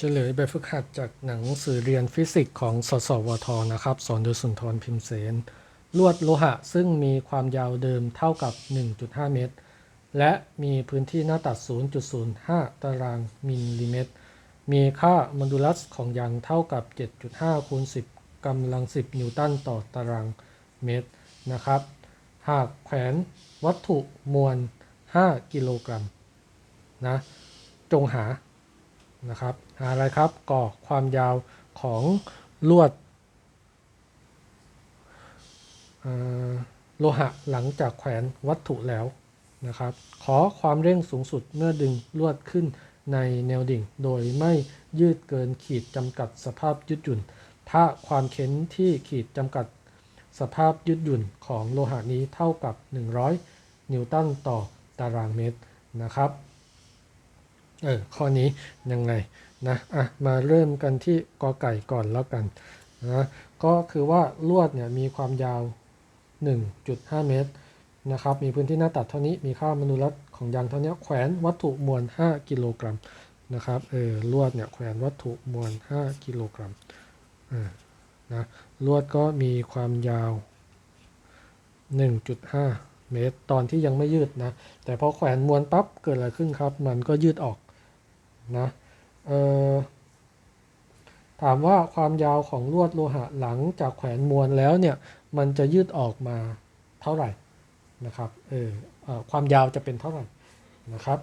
เฉลยแบบฝึกหัดจากหนังสือเรียนฟิสิกส์ของสสวทนะครับ สอนโดยสุนทรพิมพ์เสน ลวดโลหะซึ่งมีความยาวเดิมเท่ากับ 1.5 เมตร และมีพื้นที่หน้าตัด 0.05 ตารางมิลลิเมตร มีค่าโมดูลัสของยางเท่ากับ 7.5 คูณ 10กำลัง 10 นิวตันต่อตารางเมตรนะครับ หากแขวนวัตถุมวล 5 กิโลกรัมนะ จงหานะครับ หาอะไรครับก่อความยาวของลวดโลหะหลังจากแขวนวัตถุแล้วนะครับ ขอความเร่งสูงสุดเมื่อดึงลวดขึ้นในแนวดิ่ง โดยไม่ยืดเกินขีดจำกัดสภาพยืดหยุ่น ถ้าความเข็นที่ขีดจำกัดสภาพยืดหยุ่นของโลหะนี้เท่ากับ 100 นิวตันต่อตารางเมตรนะครับ เออ ข้อนี้ยังไง นะอะมาเริ่มกันที่กอไก่ก่อนแล้วกันนะก็คือว่าลวดเนี่ยมีความยาว 1.5 เมตรนะครับมีพื้นที่หน้าตัดเท่านี้มีค่ามนูลัดของยางเท่านี้แขวนวัตถุมวล 5 กิโลกรัมนะครับเออลวดเนี่ยแขวนวัตถุมวล 5 กิโลกรัมเออนะลวดก็มีความยาว 1.5 เมตร ตอนที่ยังไม่ยืดนะ แต่พอแขวนมวลปั๊บเกิดอะไรขึ้นครับ มันก็ยืดออกนะ ถามว่าความยาวของลวดโลหะหลังจากแขวนมวลแล้วเนี่ยมันจะยืดออกมาเท่าไหร่นะครับเออความยาวจะเป็นเท่าไหร่นะครับ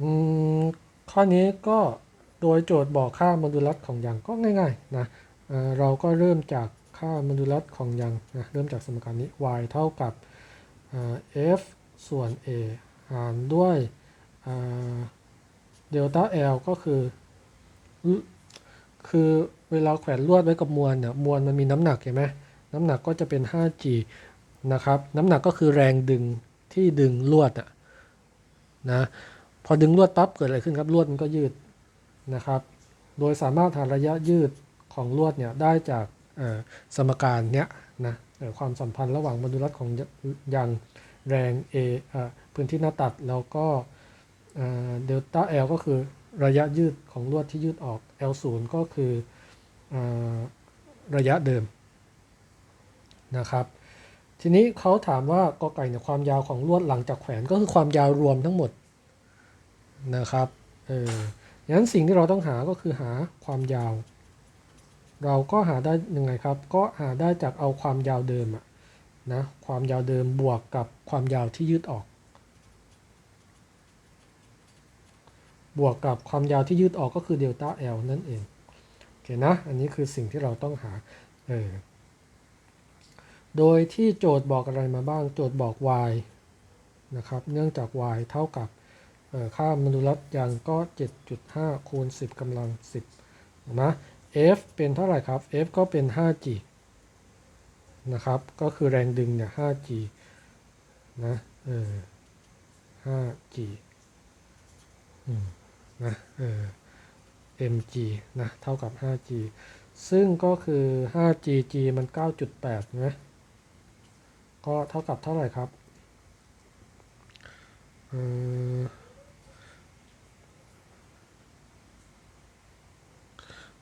อืมข้อนี้ก็โดยโจทย์บอกค่าโมดูลัสของยางก็ง่ายๆนะเเราก็เริ่มจากค่าโมดูลัสของยางนะเริ่มจากสมการนี้ y เท่ากับ f ส่วน a หารด้วย เดลต้า L ก็คือ คือเวลาแขวนลวดไว้กับมวลเนี่ยมวลมันมีน้ำหนักเห็นไหมน้ำหนักก็จะเป็น 5g นะครับ น้ำหนักก็คือแรงดึงที่ดึงลวดอะนะพอดึงลวดปั๊บเกิดอะไรขึ้นครับลวดมันก็ยืดนะครับ โดยสามารถหาระยะยืดของลวดเนี่ยได้จากสมการเนี้ยนะความสัมพันธ์ระหว่างโมดูลัสของยางแรง A เอ่อพื้นที่หน้าตัดแล้วก็ เดลต้า L ก็คือระยะยืดของลวดที่ยืดออก L0 ก็คือออระยะเดิมนะครับ ทีนี้เขาถามว่ากอไก่เนี่ยความยาวของลวดหลังจากแขวนก็คือความยาวรวมทั้งหมดนะครับเอองั้นสิ่งที่เราต้องหาก็คือหาความยาว เราก็หาได้ยังไงครับ ก็หาได้จากเอาความยาวเดิมอะนะความยาวเดิมบวกกับความยาวที่ยืดออก บวกกับความยาวที่ยืดออกก็คือเดลต้า L นั่นเอง โอเคนะ อันนี้คือสิ่งที่เราต้องหา เออ โดยที่โจทย์บอกอะไรมาบ้าง โจทย์บอก y นะครับ เนื่องจาก y เท่ากับค่ามนูลัสยางก็ 7.5 คูณ 10กำลัง 10 นะ f เป็นเท่าไหร่ครับ f ก็เป็น 5g นะครับ ก็คือแรงดึงเนี่ย 5g นะ เออ 5g อืม นะเออ mg นะเท่ากับ 5g ซึ่งก็คือ 5g g มัน 9.8 นะ ก็เท่ากับเท่าไหร่ครับเออ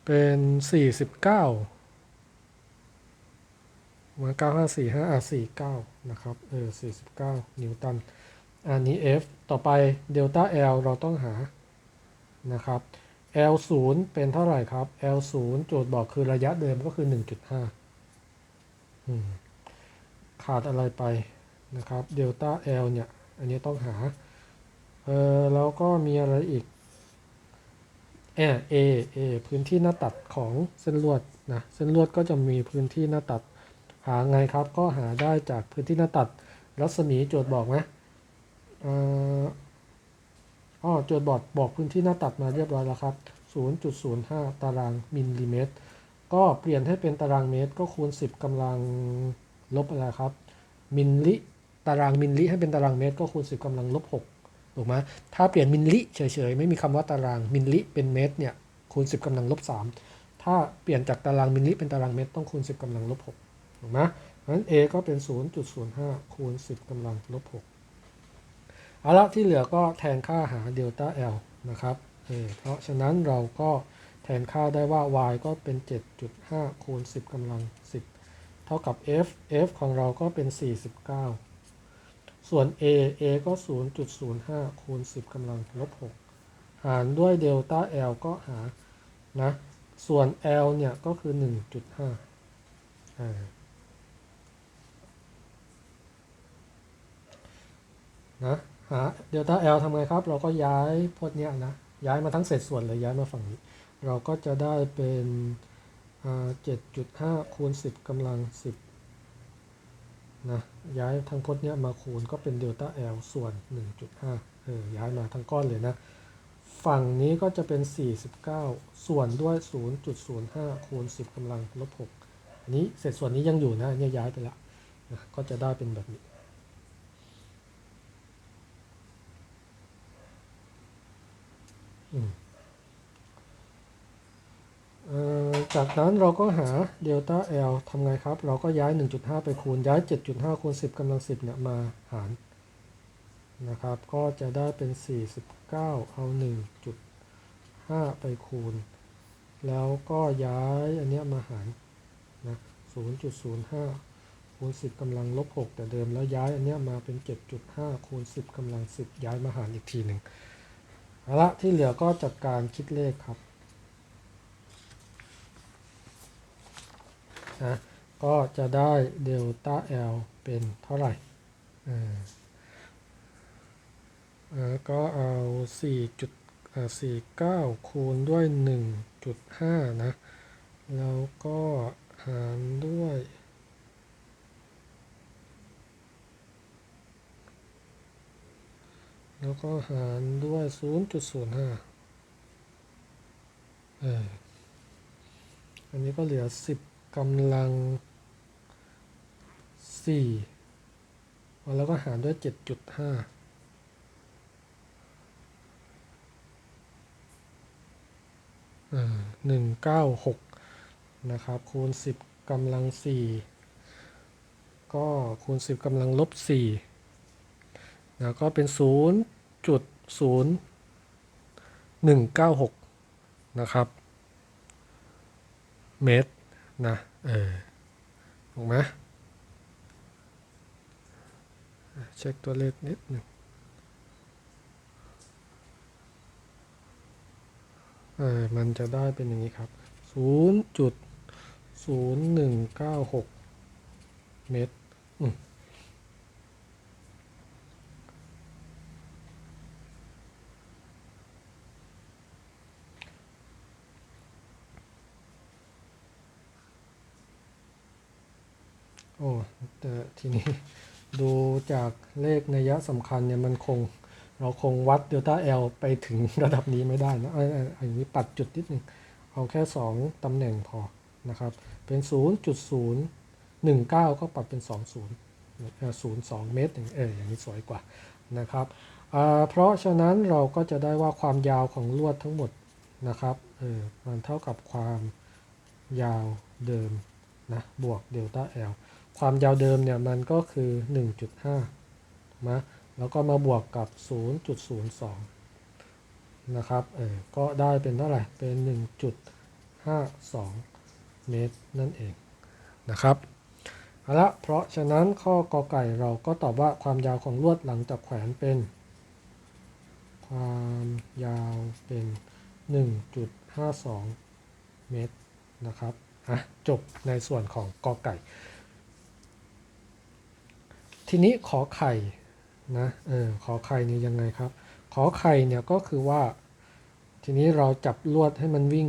เป็น 49มาเก้าห้าสี่ห้าอะสี่เก้านะครับ เออสี่สิบเก้านิวตัน อันนี้ F ต่อไปเดลต้า L เราต้องหา นะครับ L 0 เป็นเท่าไหร่ครับ L 0 โจทย์บอกคือระยะเดิมก็คือ 1.5 ขาดอะไรไปนะครับเดลต้า L เนี่ย อันนี้ต้องหา เออแล้วก็มีอะไรอีกเอ A A พื้นที่หน้าตัดของเส้นลวดนะเส้นลวดก็จะมีพื้นที่หน้าตัด หาไงครับ ก็หาได้จากพื้นที่หน้าตัดรัศมีโจทย์บอกไหมอ๋อ โจทย์บอกบอกพื้นที่หน้าตัดมาเรียบร้อยแล้วครับ 0.05 ตารางมิลลิเมตร ก็เปลี่ยนให้เป็นตารางเมตร ก็คูณ 10กำลังลบอะไรครับ มิลลิ ตารางมิลลิให้เป็นตารางเมตร ก็คูณ 10กำลังลบ6ถูกไหมถ้าเปลี่ยนมิลลิเฉยๆ ไม่มีคำว่าตาราง มิลลิเป็นเมตรเนี่ย คูณ 10กำลังลบ3ถ้าเปลี่ยนจากตารางมิลลิเป็นตารางเมตร ต้องคูณ 10กำลังลบ6ถูกไหมนั้น a ก็เป็น 0.05 คูณ 10กำลังลบ6 เอาละที่เหลือก็แทนค่าหาเดลต้า L นะครับเออเพราะฉะนั้นเราก็แทนค่าได้ว่า y ก็เป็น 7.5 คูณ 10กำลัง 10 เท่ากับ f f ของเราก็เป็น 49 ส่วน a a ก็ 0.05 คูณ 10กำลังลบ 6 หารด้วยเดลต้า L ก็หา นะ ส่วน L เนี่ย ก็คือ 1.5อ่านะ หาเดลต้า L ทำไงครับ เราก็ย้ายพวกเนี้ยนะ ย้ายมาทั้งเศษส่วนเลยย้ายมาฝั่งนี้ เราก็จะได้เป็นอ่า7.5คูณ10กำลัง10นะย้ายทั้งพจน์เนี้ยมาคูณก็เป็นเดลต้า L ส่วน 1.5เออย้ายมาทั้งก้อนเลยนะ ฝั่งนี้ก็จะเป็น 49 ส่วนด้วย 0.05 คูณ 10กำลังลบ6อันนี้เศษส่วนนี้ยังอยู่นะเนี่ยย้ายไปล้วนะก็จะได้เป็นแบบนี้ อืมเอ่อ จากนั้นเราก็หาเดลต้า L ทำไงครับ เราก็ย้าย 1.5 ไปคูณ ย้าย 7.5 คูณ 10กำลัง 10 เนี่ย มาหาร นะครับ ก็จะได้เป็น 49 เอา 1.5 ไปคูณ แล้วก็ย้ายอันเนี้ยมาหาร นะ 0.05 คูณ 10กำลังลบ 6 แต่เดิม แล้วย้ายอันเนี้ยมาเป็น 7.5 คูณ 10กำลัง 10 ย้ายมาหารอีกทีหนึ่ง เอาละที่เหลือก็จัดการคิดเลขครับนะก็จะได้เดลต้า L เป็นเท่าไหร่อ่าอ่าก็เอา4จุดอ่า49 คูณด้วย 1.5 นะ แล้วก็หารด้วย แล้วก็หารด้วย 0.05เอออันนี้ก็เหลือ 10กำลัง 4 แล้วก็หารด้วย 7.5หนึ่งเก้าหกนะครับคูณสิบกำลังสี่ก็คูณสิบกำลังลบสี่แล้วก็เป็นศูนย์ จุดศูนย์หนึ่งเก้าหกนะครับ เมตรนะเออถูกไหมเช็คตัวเลขนิดหนึ่งเออมันจะได้เป็นอย่างนี้ครับ0.0196เมตรอืม โอ้แต่ทีนี้ดูจากเลขนัยสำคัญเนี่ยมันคง เราคงวัดเดลต้า L ไปถึงระดับนี้ไม่ได้นะอยเอ้ยอันนี้ปัดจุดนิดนึงเอาแค่ 2 ตำแหน่งพอนะครับ เป็น 0.019 ก็ปัดเป็น 20เอ่อ02 เมตรอย่างเอออย่างนี้สวยกว่านะครับเพราะฉะนั้นเราก็จะได้ว่าความยาวของลวดทั้งหมดนะครับเออมันเท่ากับความยาวเดิมนะบวกเดลต้า L ความยาวเดิมเนี่ยมันก็คือ 1.5นะแล้วก็มาบวกกับ 0.02 นะครับ เออ ก็ได้เป็นเท่าไหร่ เป็น 1.52 เมตรนั่นเองนะครับเอาละเพราะฉะนั้นข้อกอไก่เราก็ตอบว่าความยาวของลวดหลังจากแขวนเป็น ความยาวเป็น 1.52 เมตรนะครับอะจบในส่วนของกอไก่ ทีนี้ขอไข่นะเออขอไข่เนี่ยยังไงครับ ขอไข่เนี่ยก็คือว่า ทีนี้เราจับลวดให้มันวิ่ง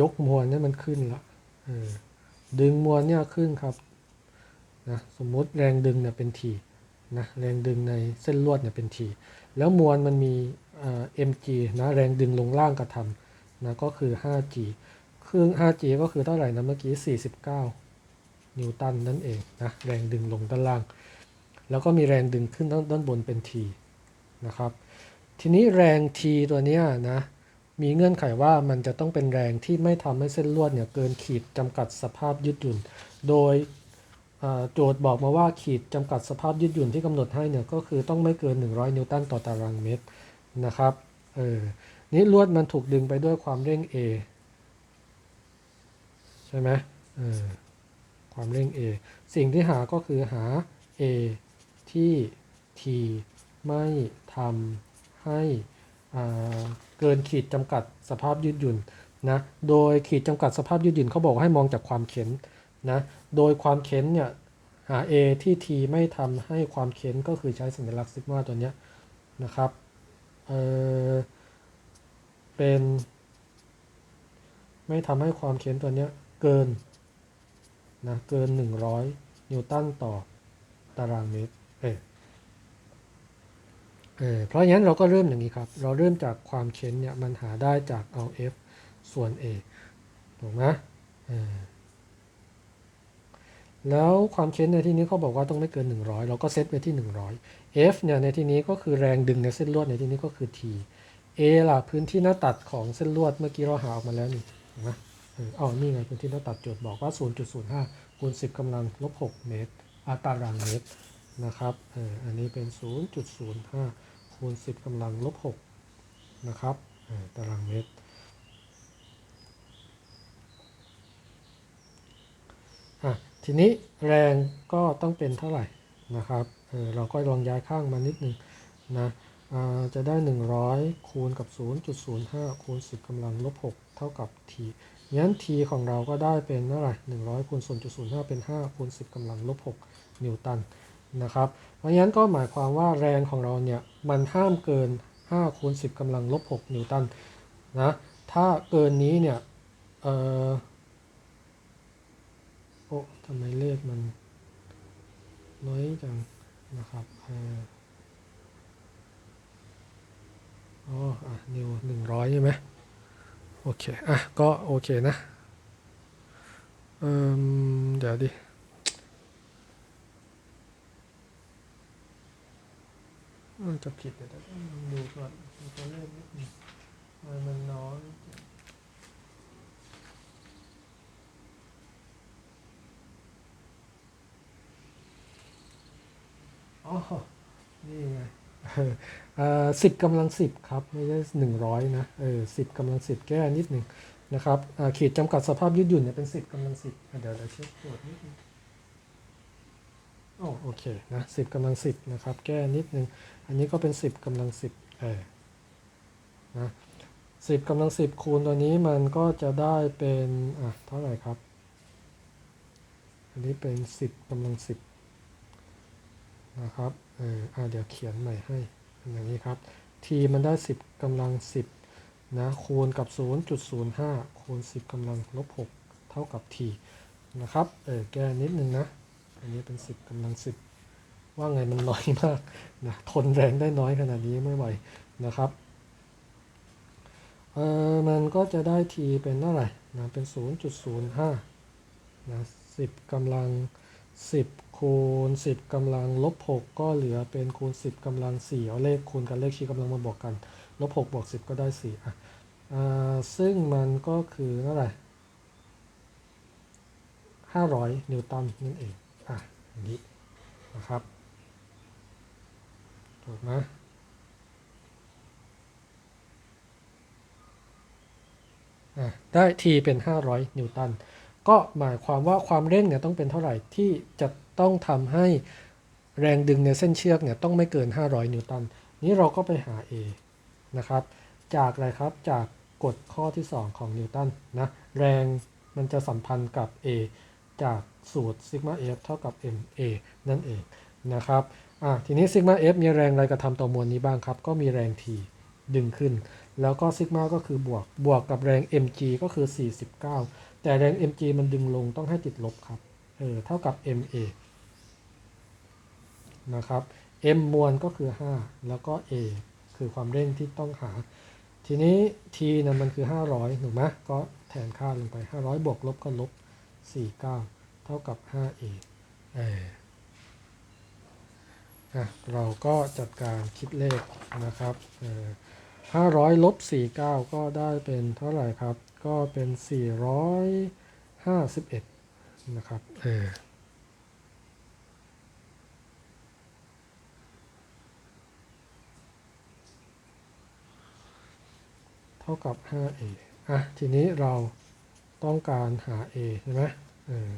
ยกมวลให้มันขึ้นละดึงมวลเนี่ยขึ้นครับนะสมมุติแรงดึงเนี่ยเป็นทีนะแรงดึงในเส้นลวดเนี่ยเป็นทีแล้วมวลมันมีเอ่อ mg นะแรงดึงลงล่างกระทำนะก็คือ 5g ครึ่ง 5g ก็คือเท่าไหร่นะเมื่อกี้ 49 นิวตันนั่นเองนะแรงดึงลงด้านล่าง แล้วก็มีแรงดึงขึ้นด้านด้านบนเป็น T นะครับ ทีนี้แรง T ตัวเนี้ยนะมีเงื่อนไขว่ามันจะต้องเป็นแรงที่ไม่ทำให้เส้นลวดเนี่ยเกินขีดจำกัดสภาพยืดหยุ่น โดยโจทย์บอกมาว่าขีดจำกัดสภาพยืดหยุ่นที่กำหนดให้เนี่ยก็คือต้องไม่เกิน 100 นิวตันต่อตารางเมตรนะครับเออนี่ลวดมันถูกดึงไปด้วยความเร่ง A ใช่ไหมเออ ความเร่ง A สิ่งที่หาก็คือหา A ที่ T ไม่ทำให้เกินขีดจำกัดสภาพยืดหยุ่นนะ โดยขีดจำกัดสภาพยืดหยุ่นเขาบอกให้มองจากความเข็นนะ โดยความเข็นเนี่ยหา A ที่ T ไม่ทำให้ความเข็นก็คือใช้สัญลักษณ์ซิกมาตัวเนี้ยนะครับเเป็น ไม่ทำให้ความเข็นตัวเนี้ยเกิน นะเกิน 100 นิวตันต่อตารางเมตรเออเออเพราะฉะนั้นเราก็เริ่มอย่างนี้ครับ เราเริ่มจากความเข็นเนี่ยมันหาได้จากเอา F ส่วน A ถูกไหมเออแล้วความเข็นในที่นี้เขาบอกว่าต้องไม่เกิน 100 เราก็เซตไว้ที่ 100 F เนี่ยในที่นี้ก็คือแรงดึงในเส้นลวดในที่นี้ก็คือ T A ล่ะพื้นที่หน้าตัดของเส้นลวดเมื่อกี้เราหาออกมาแล้วนี่เห็นไหม อ๋อ นี่ไงพื้นที่หน้าตัดโจทย์บอกว่า 0.05คูณ10กำลังลบ6เมตรอาตารางเมตรนะครับเอออันนี้เป็น 0.05คูณ10กำลังลบ6นะครับเออตารางเมตร อะ ทีนี้แรงก็ต้องเป็นเท่าไหร่นะครับเออเราก็ลองย้ายข้างมานิดนึงนะจะได้ 100 คูณกับ 0.05 คูณ 10กำลังลบ 6 เท่ากับ t งั้น t ของเราก็ได้เป็นเท่าไหร่100คูณ0.05เป็น5คูณ10กำลังลบ6นิวตันนะครับ เพราะงั้นก็หมายความว่าแรงของเราเนี่ยมันห้ามเกิน5คูณ10กำลังลบ6นิวตันนะ ถ้าเกินนี้เนี่ย เออโอ้ทำไมเลขมันน้อยจังนะครับเอออ๋ออะนิวหนึ่งร้อยใช่ไหม โอเค อะ ก็โอเคนะ เอ่มเดี๋ยวดิมันจะผิดเดี๋ยวต้องดูก่อนตัวเลขนิดนึงทำไมมันน้อยอ๋อ นี่ไง สิบกำลังสิบครับ ไม่ใช่หนึ่งร้อยนะเออสิบกำลังสิบแก้นิดหนึ่งนะครับขีดจำกัดสภาพยืดหยุ่นเนี่ยเป็นสิบกำลังสิบเดี๋ยวเราเช็คตรวจนิดนึงโอ้โอเคนะสิบกำลังสิบนะครับ แก้นิดนึง อันนี้ก็เป็นสิบกำลังสิบเออนะสิบกำลังสิบคูณตัวนี้มันก็จะได้เป็นอะเท่าไหร่ครับ อันนี้เป็นสิบกำลังสิบนะครับ อออ่าเดี๋ยวเขียนใหม่ให้อย่างนี้ครับ t มันได้ 10กำลัง 10 นะ คูณกับ 0.05 คูณ 10กำลังลบ 6 เท่ากับ t นะครับ เออ แก้นิดนึงนะ อันนี้เป็น 10กำลัง 10 ว่าไงมันน้อยมากนะ ทนแรงได้น้อยขนาดนี้ไม่ไหวนะครับ เออมันก็จะได้ t เป็นเท่าไหร่นะ เป็น 0.05 นะ 10กำลัง 10 คูณ 10กำลังลบ6ก็เหลือเป็นคูณ 10กำลัง4เอาเลขคูณกันเลขชี้กำลังมาบวกกันลบ6บวก10 ก็ได้4อะอ่าซึ่งมันก็คือเท่าไหร่500 นิวตันนั่นเองอะอย่างนี้นะครับถูกไหมอะได้ t เป็น 500 นิวตัน ก็หมายความว่าความเร่งเนี่ยต้องเป็นเท่าไหร่ที่จะ ต้องทำให้แรงดึงในเส้นเชือกเนี่ยต้องไม่เกิน 500 นิวตัน นี้เราก็ไปหา A นะครับ จากอะไรครับ จากกฎข้อที่ 2 ของนิวตันนะ แรงมันจะสัมพันธ์กับ A จากสูตรซิกมา F เท่ากับ MA นั่นเองนะครับ อะ ทีนี้ซิกมา F มีแรงอะไรกระทำต่อมวลนี้บ้างครับ ก็มีแรง T ดึงขึ้น แล้วก็ซิกมาก็คือบวก บวกกับแรง mg ก็คือ 49 แต่แรง mg มันดึงลงต้องให้ติดลบครับ เออ เท่ากับ ma นะครับ m มวลก็คือ 5 แล้วก็ a คือความเร่งที่ต้องหา ทีนี้ t นะมันคือ 500ถูกไหมก็แทนค่าลงไป 500 บวกลบก็ลบ 49 เท่ากับ 5a เอออะเราก็จัดการคิดเลขนะครับเออ500ลบ49ก็ได้เป็นเท่าไหร่ครับ ก็เป็น451นะครับ เออ ท่ากับ 5a อะ ทีนี้เราต้องการหา a ใช่ไหมเออ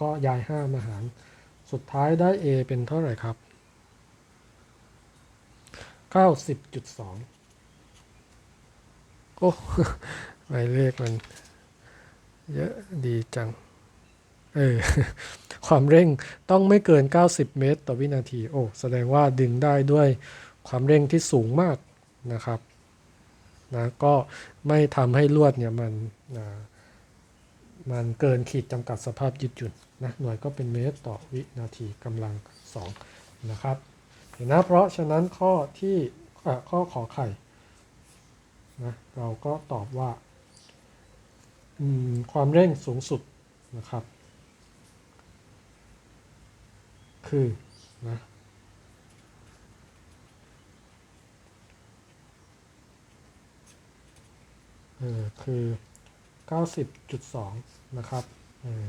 ก็ย้าย 5 มาหาร สุดท้ายได้ a เป็นเท่าไหร่ครับ 90.2 โอ้หมายเลขมัน เยอะดีจัง เออ ความเร่งต้องไม่เกิน 90 เมตร ต่อวินาที โอ้ แสดงว่าดึงได้ด้วยความเร่งที่สูงมากนะครับ นะก็ไม่ทำให้ลวดเนี่ยมันนะมันเกินขีดจำกัดสภาพยืดหยุ่นนะหน่วยก็เป็นเมตรต่อวินาทีกำลัง2นะครับเห็นนะเพราะฉะนั้นข้อที่ข้อขอไข่นะเราก็ตอบว่าความเร่งสูงสุดนะครับ คือนะ เออคือ 90.2 นะครับเออ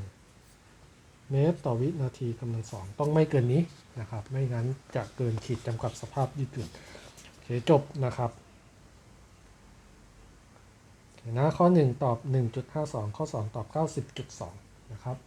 เมตรต่อวินาทีกำลังสองต้องไม่เกินนี้นะครับ ไม่งั้นจะเกินขีดจำกัดสภาพยืดหยุ่นโอเคจบนะครับนะข้อ 1 ตอบ 1.52 ข้อ 2 ตอบ 90.2 นะครับ